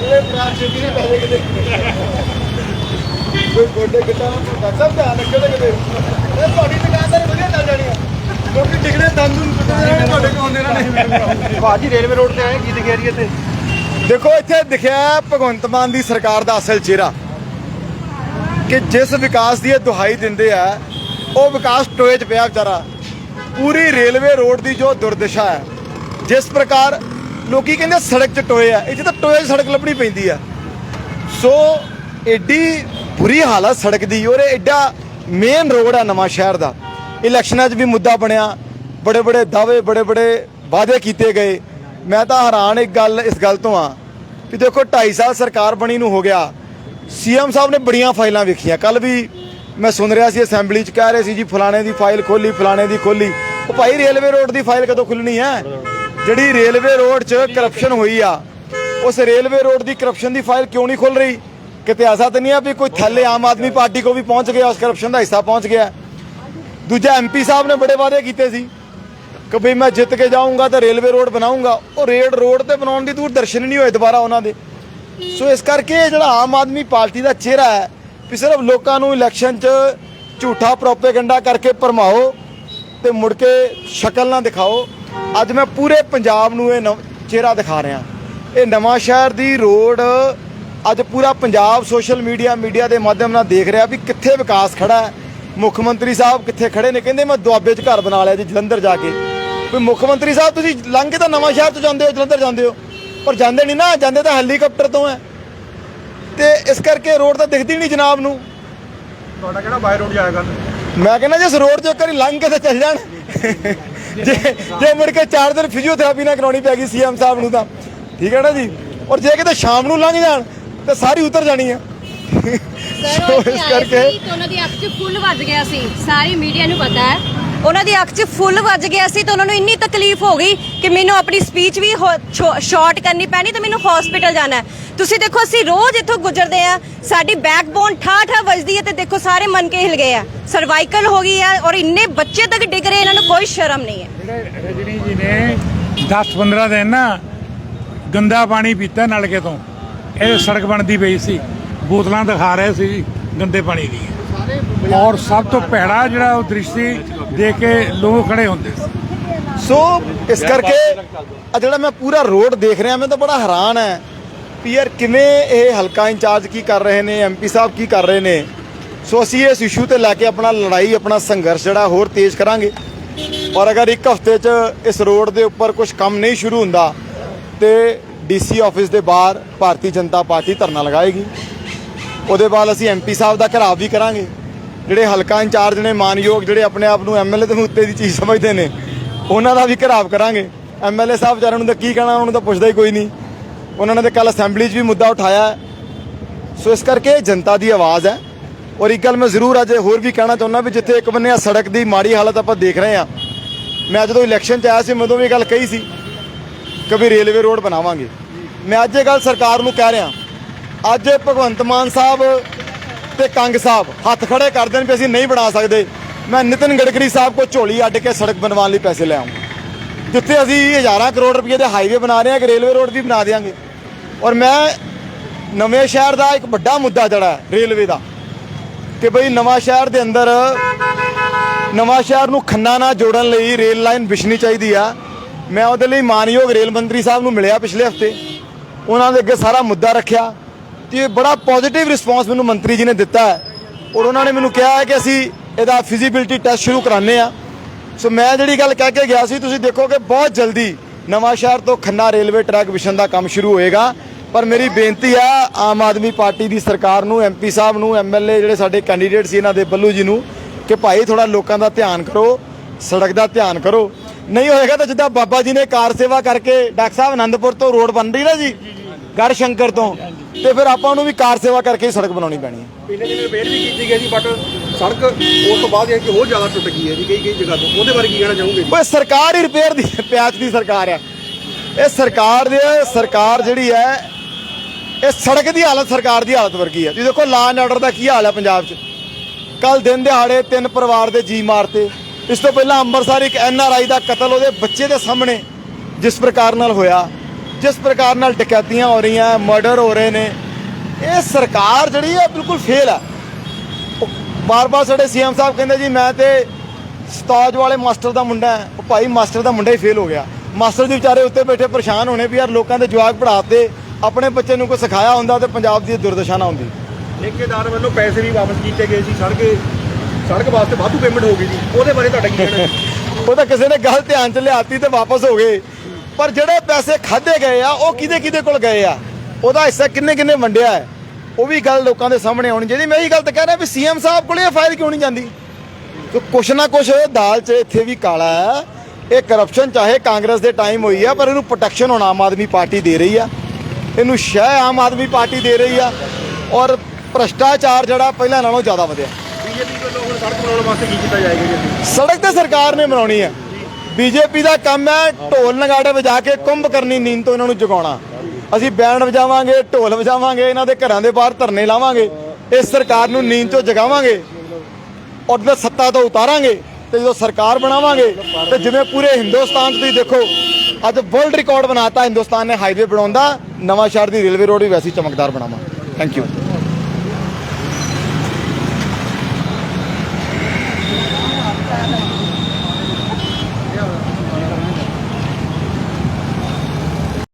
ਉਹਦੇ ਪ੍ਰਾਣ ਛੇਤੀ ਨਹੀਂ ਪੈਦੇ ਕਿਤੇ? ਕੋਈ ਗੋਡੇ ਕਿਤਾ ਡਾਕਟਰ ਸਾਹਿਬ ਧਿਆਨ ਰੱਖਿਓ ਤੇ ਕਿਤੇ। ਇਹ ਤੁਹਾਡੀ ਦੁਕਾਨਦਾਰੀ ਵਧੀਆ ਚੱਲ ਜਾਣੀ ਆ। ਕਿਉਂਕਿ ਟਿਕੜੇ ਦੰਦ ਨੂੰ ਟੁੱਟ ਜਾਣੇ ਤੁਹਾਡੇ ਕੋਲ ਆਉਂਦੇ ਨੇ ਭਾਜੀ ਰੇਲਵੇ ਰੋਡ ਤੇ ਆਏ ਕੀ ਦਿਖਿਆ ਰਹੀ ਇੱਥੇ? ਦੇਖੋ ਇੱਥੇ ਦਿਖਿਆ ਭਗਵੰਤ ਮਾਨ ਦੀ ਸਰਕਾਰ ਦਾ ਅਸਲ ਚਿਹਰਾ। ਕਿ ਜਿਸ ਵਿਕਾਸ ਦੀ ਇਹ ਦੁਹਾਈ ਦਿੰਦੇ ਆ ਉਹ ਵਿਕਾਸ ਟੋਏ 'ਚ ਪਿਆ ਵਿਚਾਰਾ। ਪੂਰੀ ਰੇਲਵੇ ਰੋਡ ਦੀ ਜੋ ਦੁਰਦਸ਼ਾ ਹੈ ਜਿਸ ਪ੍ਰਕਾਰ ਲੋਕੀ ਕਹਿੰਦੇ ਸੜਕ 'ਚ ਟੋਏ ਆ, ਇੱਥੇ ਤਾਂ ਟੋਏ ਸੜਕ ਲੱਭਣੀ ਪੈਂਦੀ ਆ। ਸੋ ਐਡੀ ਬੁਰੀ ਹਾਲਤ ਸੜਕ ਦੀ ਔਰ ਇਹ ਐਡਾ ਮੇਨ ਰੋਡ ਆ ਨਵਾਂ ਸ਼ਹਿਰ ਦਾ। ਇਲੈਕਸ਼ਨਾਂ 'ਚ ਵੀ ਮੁੱਦਾ ਬਣਿਆ, ਬੜੇ ਬੜੇ ਦਾਅਵੇ, ਬੜੇ ਬੜੇ ਵਾਅਦੇ ਕੀਤੇ ਗਏ। ਮੈਂ ਤਾਂ ਹੈਰਾਨ ਇੱਕ ਗੱਲ, ਇਸ ਗੱਲ ਤੋਂ ਆ ਕਿ ਦੇਖੋ 2.5 ਸਾਲ ਸਰਕਾਰ ਬਣੀ ਨੂੰ ਹੋ ਗਿਆ। ਸੀਐਮ ਸਾਹਿਬ ਨੇ ਬੜੀਆਂ ਫਾਈਲਾਂ ਵੇਖੀਆਂ। ਕੱਲ ਵੀ ਮੈਂ ਸੁਣ ਰਿਹਾ ਸੀ ਅਸੈਂਬਲੀ 'ਚ, ਕਹਿ ਰਹੇ ਸੀ ਜੀ ਫਲਾਣੇ ਦੀ ਫਾਈਲ ਖੋਲੀ, ਫਲਾਣੇ ਦੀ ਖੋਲੀ। ਉਹ ਭਾਈ ਰੇਲਵੇ ਰੋਡ ਦੀ ਫਾਈਲ ਕਦੋਂ ਖੁੱਲਣੀ ਹੈ? ਜਿਹੜੀ ਰੇਲਵੇ ਰੋਡ 'ਚ ਕਰਪਸ਼ਨ ਹੋਈ ਆ, ਉਸ ਰੇਲਵੇ ਰੋਡ ਦੀ ਕਰਪਸ਼ਨ ਦੀ ਫਾਈਲ ਕਿਉਂ ਨਹੀਂ ਖੁੱਲ ਰਹੀ? ਕਿਤੇ ਐਸਾ ਤਾਂ ਨਹੀਂ ਆ ਵੀ ਕੋਈ ਥੱਲੇ ਆਮ ਆਦਮੀ ਪਾਰਟੀ ਕੋ ਵੀ ਪਹੁੰਚ ਗਿਆ, ਉਸ ਕਰਪਸ਼ਨ ਦਾ ਹਿੱਸਾ ਪਹੁੰਚ ਗਿਆ। ਦੂਜਾ ਐਮਪੀ ਸਾਹਿਬ ਨੇ ਬੜੇ ਵਾਅਦੇ ਕੀਤੇ ਸੀ ਕਿ ਵੀ ਮੈਂ ਜਿੱਤ ਕੇ ਜਾਊਂਗਾ ਤਾਂ ਰੇਲਵੇ ਰੋਡ ਬਣਾਊਂਗਾ। ਉਹ ਰੇਡ ਰੋਡ ਤੇ ਬਣਾਉਣ ਦੀ ਦੂਰ ਦਰਸ਼ਨ ਨਹੀਂ ਹੋਏ ਦੁਬਾਰਾ ਉਹਨਾਂ ਦੇ। ਸੋ ਇਸ ਕਰਕੇ ਇਹ ਜਿਹੜਾ ਆਮ ਆਦਮੀ ਪਾਰਟੀ ਦਾ ਚਿਹਰਾ ਹੈ ਵੀ ਸਿਰਫ ਲੋਕਾਂ ਨੂੰ ਇਲੈਕਸ਼ਨ 'ਚ ਝੂਠਾ ਪ੍ਰੋਪੇਗੈਂਡਾ ਕਰਕੇ ਭਰਮਾਓ ਤੇ ਮੁੜ ਕੇ ਸ਼ਕਲ ਨਾ ਦਿਖਾਓ। ਅੱਜ ਮੈਂ ਪੂਰੇ ਪੰਜਾਬ ਨੂੰ ਇਹ ਚਿਹਰਾ ਦਿਖਾ ਰਿਹਾ। ਇਹ ਨਵਾਂ ਸ਼ਹਿਰ ਦੀ ਰੋਡ ਅੱਜ ਪੂਰਾ ਪੰਜਾਬ ਸੋਸ਼ਲ ਮੀਡੀਆ ਮੀਡੀਆ ਦੇ ਮਾਧਿਅਮ ਨਾਲ ਦੇਖ ਰਿਹਾ ਵੀ ਕਿੱਥੇ ਵਿਕਾਸ ਖੜਾ ਹੈ। ਮੁੱਖ ਮੰਤਰੀ ਸਾਹਿਬ ਕਿੱਥੇ ਖੜੇ ਨੇ? ਕਹਿੰਦੇ ਮੈਂ ਦੁਆਬੇ 'ਚ ਘਰ ਬਣਾ ਲਿਆ ਜੀ ਜਲੰਧਰ ਜਾ ਕੇ। ਵੀ ਮੁੱਖ ਮੰਤਰੀ ਸਾਹਿਬ ਤੁਸੀਂ ਲੰਘ ਕੇ ਤਾਂ ਨਵਾਂ ਸ਼ਹਿਰ ਤੋਂ ਜਾਂਦੇ ਹੋ ਜਲੰਧਰ ਜਾਂਦੇ ਹੋ। ਪਰ ਜਾਂਦੇ ਨਹੀਂ ਨਾ ਜਾਂਦੇ ਤਾਂ ਹੈਲੀਕਾਪਟਰ ਤੋਂ ਹੈ। ਤੇ ਇਸ ਕਰਕੇ ਰੋਡ ਤਾਂ ਦਿਖਦੀ ਨਹੀਂ ਜਨਾਬ ਨੂੰ। ਤੁਹਾਡਾ ਕਿਹੜਾ ਬਾਈ ਰੋਡ ਜਾਏਗਾ? ਮੈਂ ਕਹਿੰਦਾ ਜੇ ਇਸ ਰੋਡ 'ਚੋਂ ਇੱਕ ਵਾਰੀ ਲੰਘ ਕੇ ਤਾਂ ਚੱਲ ਜਾਣ। ਜੇ ਜੇ ਮੁੜ ਕੇ 4 ਦਿਨ ਫਿਜ਼ੀਓਥੈਰੇਪੀ ਨਾ ਕਰਾਉਣੀ ਪੈ ਗਈ ਸੀਐਮ ਸਾਹਿਬ ਨੂੰ ਤਾਂ। ਠੀਕ ਹੈ ਨਾ ਜੀ? ਔਰ ਜੇ ਕਿਤੇ ਸ਼ਾਮ ਨੂੰ ਲੰਘ ਜਾਣ ਤਾਂ ਸਾਰੀ ਉਤਰ ਜਾਣੀ ਆ। ਸਰ ਉਹ ਇਸ ਕਰਕੇ ਉਹਨਾਂ ਦੀ ਅੱਖ 'ਚ ਫੁੱਲ ਵੱਜ ਗਿਆ ਸੀ। ਸਾਰੀ ਮੀਡੀਆ ਨੂੰ ਪਤਾ ਹੈ। ਉਹਨਾਂ ਦੀ ਅੱਖ 'ਚ ਫੁੱਲ ਵੱਜ ਗਿਆ ਸੀ ਤੇ ਉਹਨਾਂ ਨੂੰ ਇੰਨੀ ਤਕਲੀਫ ਹੋ ਗਈ ਕਿ ਮੈਨੂੰ ਆਪਣੀ ਸਪੀਚ ਵੀ ਸ਼ਾਰਟ ਕਰਨੀ ਪੈਣੀ ਤੇ ਮੈਨੂੰ ਹਸਪੀਟਲ ਜਾਣਾ ਹੈ। ਤੁਸੀਂ ਦੇਖੋ, ਅਸੀਂ ਰੋਜ਼ ਇੱਥੋਂ ਗੁਜ਼ਰਦੇ ਆ ਸਾਡੀ ਬੈਕਬੋਨ ਠਾ ਠਾ ਵੱਜਦੀ ਹੈ ਤੇ ਦੇਖੋ, ਸਾਰੇ ਮਨ ਕੇ ਹਿਲ ਗਏ ਆ। ਸਰਵਾਈਕਲ ਹੋ ਗਈ ਹੈ ਔਰ ਇੰਨੇ ਬੱਚੇ ਤੱਕ ਡਿੱਗ ਰਹੇ, ਇਹਨਾਂ ਨੂੰ ਕੋਈ ਸ਼ਰਮ ਨਹੀਂ ਹੈ। ਰਜਨੀ ਜੀ ਨੇ 10-15 ਦਿਨ ਨਾ ਗੰਦਾ ਪਾਣੀ ਪੀਤਾ ਨਲਕੇ ਤੋਂ। ਇਹ ਸੜਕ ਬਣਦੀ ਪਈ ਸੀ। ਬੋਤਲਾਂ ਦਿਖਾ ਰਹੇ ਸੀ ਗੰਦੇ ਪਾਣੀ ਦੀ ਔਰ ਸਭ ਤੋਂ ਭੈੜਾ ਜਿਹੜਾ ਉਹ ਦ੍ਰਿਸ਼ ਸੀ ਦੇਖ ਕੇ ਲੋਕ ਖੜੇ ਹੁੰਦੇ ਸੀ। ਸੋ ਇਸ ਕਰਕੇ ਆ ਜਿਹੜਾ ਮੈਂ ਪੂਰਾ ਰੋਡ ਦੇਖ ਰਿਹਾ, ਮੈਂ ਤਾਂ ਬੜਾ ਹੈਰਾਨ ਹੈ ਵੀ ਯਾਰ ਕਿਵੇਂ ਇਹ ਹਲਕਾ ਇੰਚਾਰਜ ਕੀ ਕਰ ਰਹੇ ਨੇ ਐਮਪੀ ਸਾਹਿਬ ਕੀ ਕਰ ਰਹੇ ਨੇ। ਸੋ ਅਸੀਂ ਇਸ ਇਸ਼ੂ ਤੇ ਲੈ ਕੇ ਆਪਣਾ ਲੜਾਈ, ਆਪਣਾ ਸੰਘਰਸ਼ ਜਿਹੜਾ ਹੋਰ ਤੇਜ਼ ਕਰਾਂਗੇ। ਔਰ ਅਗਰ ਇੱਕ ਹਫ਼ਤੇ 'ਚ ਇਸ ਰੋਡ ਦੇ ਉੱਪਰ ਕੁਝ ਕੰਮ ਨਹੀਂ ਸ਼ੁਰੂ ਹੁੰਦਾ, ਤੇ ਡੀਸੀ ਆਫਿਸ ਦੇ ਬਾਹਰ ਭਾਰਤੀ ਜਨਤਾ ਪਾਰਟੀ ਧਰਨਾ ਲਗਾਏਗੀ। ਉਹਦੇ ਬਾਅਦ ਅਸੀਂ ਐਮਪੀ ਸਾਹਿਬ ਦਾ ਘਰਾਵ ਵੀ ਕਰਾਂਗੇ। ਜਿਹੜੇ ਹਲਕਾ ਇੰਚਾਰਜ ਨੇ, ਮਾਨਯੋਗ ਜਿਹੜੇ ਆਪਣੇ ਆਪ ਨੂੰ ਐਮਐਲਏ ਦੇ ਉੱਤੇ ਦੀ ਚੀਜ਼ ਸਮਝਦੇ ਨੇ, ਉਹਨਾਂ ਦਾ ਵੀ ਘਰਾਵ ਕਰਾਂਗੇ। ਐਮਐਲਏ ਸਾਹਿਬ ਵਿਚਾਰਿਆਂ ਨੂੰ ਤਾਂ ਕੀ ਕਹਿਣਾ, ਉਹਨਾਂ ਨੂੰ ਤਾਂ ਪੁੱਛਦਾ ਹੀ ਕੋਈ ਨਹੀਂ। ਉਹਨਾਂ ਨੇ ਤਾਂ ਕੱਲ ਅਸੈਂਬਲੀ 'ਚ ਵੀ ਮੁੱਦਾ ਉਠਾਇਆ ਸੋ ਇਸ ਕਰਕੇ ਜਨਤਾ ਦੀ ਆਵਾਜ਼ ਹੈ। ਔਰ ਇੱਕ ਗੱਲ ਮੈਂ ਜ਼ਰੂਰ ਅੱਜ ਹੋਰ ਵੀ ਕਹਿਣਾ ਚਾਹੁੰਦਾ ਵੀ ਜਿੱਥੇ ਇੱਕ ਬੰਨੇ ਆ ਸੜਕ ਦੀ ਮਾੜੀ ਹਾਲਤ ਆਪਾਂ ਦੇਖ ਰਹੇ ਹਾਂ। ਮੈਂ ਜਦੋਂ ਇਲੈਕਸ਼ਨ 'ਚ ਆਇਆ ਸੀ ਮਦੋਂ ਵੀ ਇਹ ਗੱਲ ਕਹੀ ਸੀ ਕਿ ਵੀ ਰੇਲਵੇ ਰੋਡ ਬਣਾਵਾਂਗੇ। ਮੈਂ ਅੱਜ ਇਹ ਗੱਲ ਸਰਕਾਰ ਨੂੰ ਕਹਿ ਰਿਹਾ। ਅੱਜ ਭਗਵੰਤ ਮਾਨ ਸਾਹਿਬ ਤੇ ਕੰਗ ਸਾਹਿਬ ਹੱਥ ਖੜੇ ਕਰ ਦੇਣ ਵੀ ਅਸੀਂ ਨਹੀਂ ਬਣਾ ਸਕਦੇ। ਮੈਂ ਨਿਤਿਨ ਗਡਕਰੀ ਸਾਹਿਬ ਕੋ ਝੋਲੀ ਅੱਡ ਕੇ ਸੜਕ ਬਣਵਾਉਣ ਲਈ ਪੈਸੇ ਲੈ ਆਉਂਗਾ। ਜਿੱਥੇ ਅਸੀਂ ਹਜ਼ਾਰਾਂ ਕਰੋੜ ਰੁਪਏ ਦੇ ਹਾਈਵੇ ਬਣਾ ਰਹੇ ਹਾਂ ਕਿ ਰੇਲਵੇ ਰੋਡ ਵੀ ਬਣਾ ਦੇਵਾਂਗੇ ਔਰ ਮੈਂ ਨਵੇਂ ਸ਼ਹਿਰ ਦਾ ਇੱਕ ਵੱਡਾ ਮੁੱਦਾ ਜਿਹੜਾ ਰੇਲਵੇ ਦਾ, ਕਿ ਬਈ ਨਵਾਂ ਸ਼ਹਿਰ ਦੇ ਅੰਦਰ ਨਵਾਂ ਸ਼ਹਿਰ ਨੂੰ ਖੰਨਾ ਨਾਲ ਜੋੜਨ ਲਈ ਰੇਲ ਲਾਈਨ ਵਿਛਣੀ ਚਾਹੀਦੀ ਆ। ਮੈਂ ਉਹਦੇ ਲਈ ਮਾਨਯੋਗ ਰੇਲ ਮੰਤਰੀ ਸਾਹਿਬ ਨੂੰ ਮਿਲਿਆ ਪਿਛਲੇ ਹਫ਼ਤੇ। ਉਹਨਾਂ ਦੇ ਅੱਗੇ ਸਾਰਾ ਮੁੱਦਾ ਰੱਖਿਆ। ਤੇ ਬੜਾ ਪੋਜ਼ਿਟਿਵ ਰਿਸਪਾਂਸ ਮੈਨੂੰ ਮੰਤਰੀ ਜੀ ਨੇ ਦਿੱਤਾ ਹੈ। ਔਰ ਉਹਨਾਂ ਨੇ ਮੈਨੂੰ ਕਿਹਾ ਹੈ ਕਿ ਅਸੀਂ ਇਹਦਾ ਫਿਜ਼ੀਬਿਲਟੀ ਟੈਸਟ ਸ਼ੁਰੂ ਕਰਾਉਂਦੇ ਆ ਸੋ ਮੈਂ ਜਿਹੜੀ ਗੱਲ ਕਹਿ ਕੇ ਗਿਆ ਸੀ, ਤੁਸੀਂ ਦੇਖੋਗੇ ਬਹੁਤ ਜਲਦੀ ਨਵਾਂ ਸ਼ਹਿਰ ਤੋਂ ਖੰਨਾ ਰੇਲਵੇ ਟਰੈਕ ਵਿਛਣ ਦਾ ਕੰਮ ਸ਼ੁਰੂ ਹੋਏਗਾ। ਪਰ ਮੇਰੀ ਬੇਨਤੀ ਆ ਆਮ ਆਦਮੀ ਪਾਰਟੀ ਦੀ ਸਰਕਾਰ ਨੂੰ ਐਮਪੀ ਸਾਹਿਬ ਨੂੰ ਐਮਐਲਏ ਜਿਹੜੇ ਸਾਡੇ ਕੈਂਡੀਡੇਟ ਸੀ ਇਹਨਾਂ ਦੇ ਬੱਲੂ ਜੀ ਨੂੰ, ਕਿ ਭਾਈ ਥੋੜਾ ਲੋਕਾਂ ਦਾ ਧਿਆਨ ਕਰੋ, ਸੜਕ ਦਾ ਧਿਆਨ ਕਰੋ। ਨਹੀਂ ਹੋਏਗਾ ਤਾਂ ਜਿੱਦਾਂ ਬਾਬਾ ਜੀ ਨੇ ਕਾਰ ਸੇਵਾ ਕਰਕੇ ਡਾਕਟਰ ਸਾਹਿਬ ਆਨੰਦਪੁਰ ਤੋਂ ਰੋਡ ਬਣ ਰਹੀ ਨਾ ਜੀ ਗੜ ਸ਼ੰਕਰ ਤੋਂ। ਤੇ ਫਿਰ ਆਪਾਂ ਨੂੰ ਵੀ ਕਾਰ ਸੇਵਾ ਕਰਕੇ ਹੀ ਸੜਕ ਬਣਾਉਣੀ ਪੈਣੀ ਹੈ। ਪਿਛਲੇ ਦਿਨ ਰਿਪੇਅਰ ਵੀ ਕੀਤੀ ਗਈ ਜੀ ਬਟ ਸੜਕ ਉਸ ਤੋਂ ਬਾਅਦ ਇਹ ਕਿ ਹੋਰ ਜ਼ਿਆਦਾ ਟੁੱਟ ਗਈ ਹੈ ਜੀ ਕਈ ਕਈ ਜਗ੍ਹਾ ਤੋਂ। ਉਹਦੇ ਬਾਰੇ ਕੀ ਕਹਿਣਾ ਚਾਹੋਗੇ ਜੀ? ਓਏ ਸਰਕਾਰ ਹੀ ਰਿਪੇਅਰ ਦੀ ਪਿਆਚ ਦੀ ਸਰਕਾਰ ਹੈ। ਇਹ ਸਰਕਾਰ ਦੇ ਸਰਕਾਰ ਜਿਹੜੀ ਹੈ ਇਹ ਸੜਕ ਦੀ ਹਾਲਤ ਸਰਕਾਰ ਦੀ ਹਾਲਤ ਵਰਗੀ ਹੈ। ਤੁਸੀਂ ਦੇਖੋ ਲਾ ਐਂਡ ਆਰਡਰ ਦਾ ਕੀ ਹਾਲ ਹੈ ਪੰਜਾਬ 'ਚ? ਕੱਲ ਦਿਨ ਦਿਹਾੜੇ ਤਿੰਨ ਪਰਿਵਾਰ ਦੇ ਜੀ ਮਾਰਤੇ। ਇਸ ਤੋਂ ਪਹਿਲਾਂ ਅੰਮ੍ਰਿਤਸਰ ਇੱਕ ਐਨ ਆਰ ਆਈ ਦਾ ਕਤਲ ਉਹਦੇ ਬੱਚੇ ਦੇ ਸਾਹਮਣੇ ਜਿਸ ਪ੍ਰਕਾਰ ਨਾਲ ਹੋਇਆ। ਜਿਸ ਪ੍ਰਕਾਰ ਨਾਲ ਡਕੈਤੀਆਂ ਹੋ ਰਹੀਆਂ ਮਰਡਰ ਹੋ ਰਹੇ ਨੇ ਇਹ ਸਰਕਾਰ ਜਿਹੜੀ ਹੈ ਬਿਲਕੁਲ ਫੇਲ ਹੈ ਬਾਰ-ਬਾਰ ਸਾਡੇ ਸੀਐਮ ਸਾਹਿਬ ਕਹਿੰਦੇ ਜੀ ਮੈਂ ਤੇ ਸਤਾਜ ਵਾਲੇ ਮਾਸਟਰ ਦਾ ਮੁੰਡਾ ਹੈ ਉਹ ਭਾਈ ਮਾਸਟਰ ਦਾ ਮੁੰਡਾ ਹੀ ਫੇਲ ਹੋ ਗਿਆ। ਮਾਸਟਰ ਜੀ ਵਿਚਾਰੇ ਉੱਤੇ ਬੈਠੇ ਪਰੇਸ਼ਾਨ ਹੋਣੇ ਵੀ ਯਾਰ ਲੋਕਾਂ ਦੇ ਜਵਾਕ ਪੜਾਤੇ ਆਪਣੇ ਬੱਚੇ ਨੂੰ ਕੋਈ ਸਿਖਾਇਆ ਹੁੰਦਾ ਤੇ ਪੰਜਾਬ ਦੀ ਦੁਰਦਸ਼ਾ ਨਾ ਹੁੰਦੀ। ਠੇਕੇਦਾਰ ਵੱਲੋਂ ਪੈਸੇ ਵੀ ਵਾਪਸ ਕੀਤੇ ਗਏ ਸੀ ਸੜਕ ਸੜਕ ਵਾਸਤੇ ਵਾਧੂ ਪੇਮੈਂਟ ਹੋ ਗਈ ਜੀ ਉਹਦੇ ਬਾਰੇ ਤੁਹਾਡਾ ਕੀ ਕਹਿਣਾ? ਉਹ ਤਾਂ ਕਿਸੇ ਨੇ ਗੱਲ ਧਿਆਨ ਚ ਲਿਆਤੀ ਤੇ ਵਾਪਸ ਹੋ ਗਏ। ਪਰ ਜਿਹੜੇ ਪੈਸੇ ਖਾਦੇ ਗਏ ਆ ਉਹ ਕਿਹਦੇ ਕਿਹਦੇ ਕੋਲ ਗਏ ਆ? ਉਹਦਾ ਹਿੱਸਾ ਕਿੰਨੇ ਕਿੰਨੇ ਵੰਡਿਆ ਹੈ? ਉਹ ਵੀ ਗੱਲ ਲੋਕਾਂ ਦੇ ਸਾਹਮਣੇ ਆਉਣੀ ਚਾਹੀਦੀ। ਮੈਂ ਇਹ ਗੱਲ ਤਾਂ ਕਹਿ ਰਿਹਾ ਵੀ ਸੀਐਮ ਸਾਹਿਬ ਕੋਲੇ ਇਹ ਫਾਈਲ ਕਿਉਂ ਨਹੀਂ ਜਾਂਦੀ? ਕੁਛ ਨਾ ਕੁਛ ਦਾਲ 'ਚ ਇੱਥੇ ਵੀ ਕਾਲਾ ਹੈ। ਇਹ ਕਰਪਸ਼ਨ ਚਾਹੇ ਕਾਂਗਰਸ ਦੇ ਟਾਈਮ ਹੋਈ ਆ ਪਰ ਇਹਨੂੰ ਪ੍ਰੋਟੈਕਸ਼ਨ ਹੁਣ ਆਮ ਆਦਮੀ ਪਾਰਟੀ ਦੇ ਰਹੀ ਆ। ਇਹਨੂੰ ਸ਼ਹਿ ਆਮ ਆਦਮੀ ਪਾਰਟੀ ਦੇ ਰਹੀ ਆ। ਔਰ ਭ੍ਰਸ਼ਟਾਚਾਰ ਜਿਹੜਾ ਪਹਿਲਾਂ ਨਾਲੋਂ ਜ਼ਿਆਦਾ ਵਧਿਆ। ਬੀਜੇਪੀ ਵੱਲੋਂ ਹੁਣ ਸੜਕ ਬਣਾਉਣ ਵਾਸਤੇ ਕੀ ਕੀਤਾ ਜਾਏਗਾ ਜੀ? ਸੜਕ ਤੇ ਸਰਕਾਰ ਨੇ ਬਣਾਉਣੀ ਹੈ ਬੀਜੇਪੀ ਦਾ ਕੰਮ ਹੈ ਢੋਲ ਨਗਾੜੇ ਵਜਾ ਕੇ ਕੁੰਭ ਕਰਨੀ, ਨੀਂਦ ਤੋਂ ਇਹਨਾਂ ਨੂੰ ਜਗਾਉਣਾ। ਅਸੀਂ ਬੈਂਡ ਵਜਾਵਾਂਗੇ, ਢੋਲ ਵਜਾਵਾਂਗੇ, ਇਹਨਾਂ ਦੇ ਘਰਾਂ ਦੇ ਬਾਹਰ ਧਰਨੇ ਲਾਵਾਂਗੇ, ਇਸ ਸਰਕਾਰ ਨੂੰ ਨੀਂਦ ਤੋਂ ਜਗਾਵਾਂਗੇ, ਔਰ ਜਦੋਂ ਸੱਤਾ ਤੋਂ ਉਤਾਰਾਂਗੇ, ਤੇ ਜਦੋਂ ਸਰਕਾਰ ਬਣਾਵਾਂਗੇ, ਤੇ ਜਿਵੇਂ ਪੂਰੇ ਹਿੰਦੁਸਤਾਨ 'ਚ ਤੁਸੀਂ ਦੇਖੋ, ਅੱਜ ਵਰਲਡ ਰਿਕਾਰਡ ਬਣਾਤਾ, ਹਿੰਦੁਸਤਾਨ ਨੇ ਹਾਈਵੇ ਬਣਾਉਂਦਾ ਨਵਾਂ ਸ਼ਹਿਰ ਦੀ ਰੇਲਵੇ ਰੋਡ ਵੀ ਵੈਸੀ ਚਮਕਦਾਰ ਬਣਾਵਾਂ। Thank you